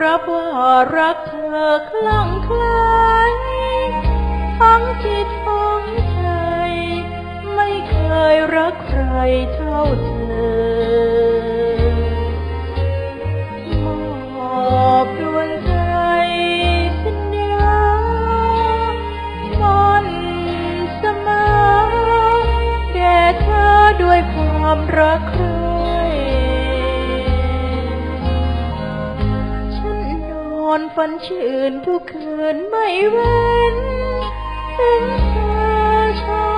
รับว่ารักเธอคลั่งไคล้ทั้งจิตทั้งใจ ไม่เคยรักใครเท่าเธอมอบดวงใจสัญญามันเสมอแด่เธอด้วยความรัก อนฝันชื่นทุกคืนไม่เว้นถึงเธอเช้า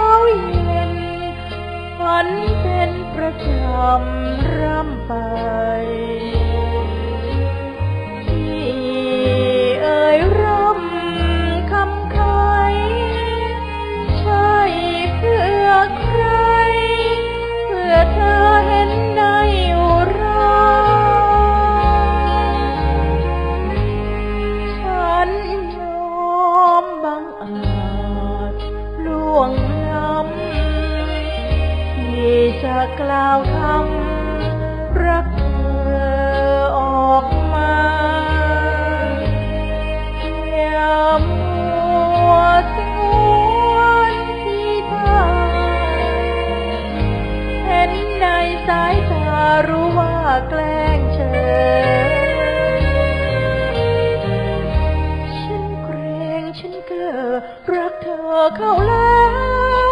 เย็นฝันเป็นประจำร่ำไป ที่จะกล่าวคำรักเธอออกมาอย่ามัวสงวนที่ตาเห็นในสายตารู้ว่าแกล้งเฉยฉันเกรงฉันเก้อรักเธอเข้าแล้ว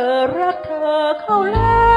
ธอรักเธอเข้าแล้ว